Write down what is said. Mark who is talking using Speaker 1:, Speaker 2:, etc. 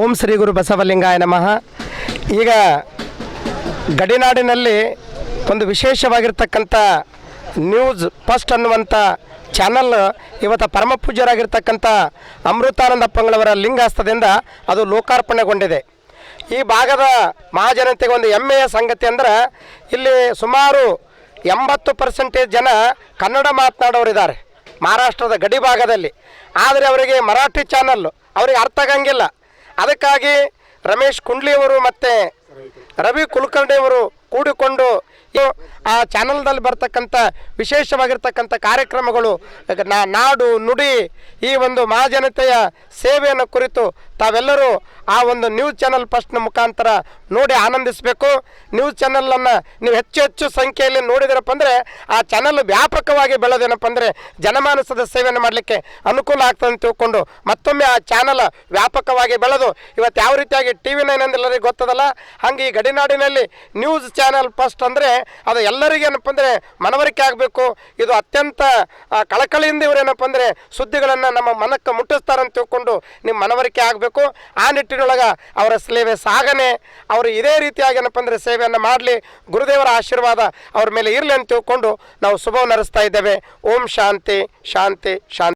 Speaker 1: ಓಂ ಶ್ರೀ ಗುರು ಬಸವಲಿಂಗಾಯ ನಮಃ. ಈಗ ಗಡಿನಾಡಿನಲ್ಲಿ ಒಂದು ವಿಶೇಷವಾಗಿರ್ತಕ್ಕಂಥ ನ್ಯೂಸ್ ಫಸ್ಟ್ ಅನ್ನುವಂಥ ಚಾನಲ್ ಇವತ್ತು ಪರಮ ಪೂಜ್ಯರಾಗಿರ್ತಕ್ಕಂಥ ಅಮೃತಾನಂದಪ್ಪಂಗಳವರ ಲಿಂಗಾಸ್ತದಿಂದ ಅದು ಲೋಕಾರ್ಪಣೆಗೊಂಡಿದೆ. ಈ ಭಾಗದ ಮಹಾಜನತೆಗೆ ಒಂದು ಹೆಮ್ಮೆಯ ಸಂಗತಿ ಅಂದ್ರೆ ಇಲ್ಲಿ ಸುಮಾರು ಎಂಬತ್ತು ಪರ್ಸೆಂಟೇಜ್ ಜನ ಕನ್ನಡ ಮಾತನಾಡೋರಿದ್ದಾರೆ ಮಹಾರಾಷ್ಟ್ರದ ಗಡಿ ಭಾಗದಲ್ಲಿ. ಆದರೆ ಅವರಿಗೆ ಮರಾಠಿ ಚಾನಲ್ಲು ಅವರಿಗೆ ಅರ್ಥ ಆಗಂಗಿಲ್ಲ. ಅದಕ್ಕಾಗಿ ರಮೇಶ್ ಕುಂಡ್ಲಿಯವರು ಮತ್ತು ರವಿ ಕುಲಕರ್ಣಿಯವರು ಕೂಡಿಕೊಂಡು ಆ ಚಾನಲ್ದಲ್ಲಿ ಬರ್ತಕ್ಕಂಥ ವಿಶೇಷವಾಗಿರ್ತಕ್ಕಂಥ ಕಾರ್ಯಕ್ರಮಗಳು ನಾಡು, ನುಡಿ, ಈ ಒಂದು ಮಹಾಜನತೆಯ ಸೇವೆಯನ್ನು ಕುರಿತು ತಾವೆಲ್ಲರೂ ಆ ಒಂದು ನ್ಯೂಸ್ ಚಾನಲ್ ಫಸ್ಟ್ನ ಮುಖಾಂತರ ನೋಡಿ ಆನಂದಿಸಬೇಕು. ನ್ಯೂಸ್ ಚಾನಲನ್ನು ನೀವು ಹೆಚ್ಚು ಹೆಚ್ಚು ಸಂಖ್ಯೆಯಲ್ಲಿ ನೋಡಿದಿರಪ್ಪ ಅಂದರೆ ಆ ಚಾನಲ್ ವ್ಯಾಪಕವಾಗಿ ಬೆಳೆದೇನಪ್ಪ ಅಂದರೆ ಜನಮಾನಸದ ಸೇವೆಯನ್ನು ಮಾಡಲಿಕ್ಕೆ ಅನುಕೂಲ ಆಗ್ತದೆ ಅಂತ ತಿಳ್ಕೊಂಡು ಮತ್ತೊಮ್ಮೆ ಆ ಚಾನಲ್ ವ್ಯಾಪಕವಾಗಿ ಬೆಳೆದು ಇವತ್ತು ಯಾವ ರೀತಿಯಾಗಿ ಟಿ ವಿ ನೈನ್ ಗೊತ್ತದಲ್ಲ? ಹಾಗೆ ಈ ಗಡಿನಾಡಿನಲ್ಲಿ ನ್ಯೂಸ್ ಚಾನಲ್ ಫಸ್ಟ್ ಅಂದರೆ ಅದು ಎಲ್ಲರಿಗೂ ಏನಪ್ಪ ಅಂದರೆ ಮನವರಿಕೆ ಆಗಬೇಕು. ಇದು ಅತ್ಯಂತ ಕಳಕಳಿಯಿಂದ ಇವರೇನಪ್ಪ ಅಂದರೆ ಸುದ್ದಿಗಳನ್ನು ನಮ್ಮ ಮನಕ್ಕೆ ಮುಟ್ಟಿಸ್ತಾರೆ ಅಂತ ತಿಳ್ಕೊಂಡು ನಿಮ್ಮ ಮನವರಿಕೆ ಆಗಬೇಕು. ಆ ನಿಟ್ಟಿನೊಳಗೆ ಅವರ ಸೇವೆ ಸಾಗನೆ. ಅವರು ಇದೇ ರೀತಿಯಾಗಿ ಏನಪ್ಪ ಅಂದರೆ ಸೇವೆಯನ್ನು ಮಾಡಲಿ. ಗುರುದೇವರ ಆಶೀರ್ವಾದ ಅವ್ರ ಮೇಲೆ ಇರಲಿ ಅಂತ ತಿಳ್ಕೊಂಡು ನಾವು ಶುಭವನ್ನು ನಡೆಸ್ತಾ ಇದ್ದೇವೆ. ಓಂ ಶಾಂತಿ ಶಾಂತಿ ಶಾಂತಿ.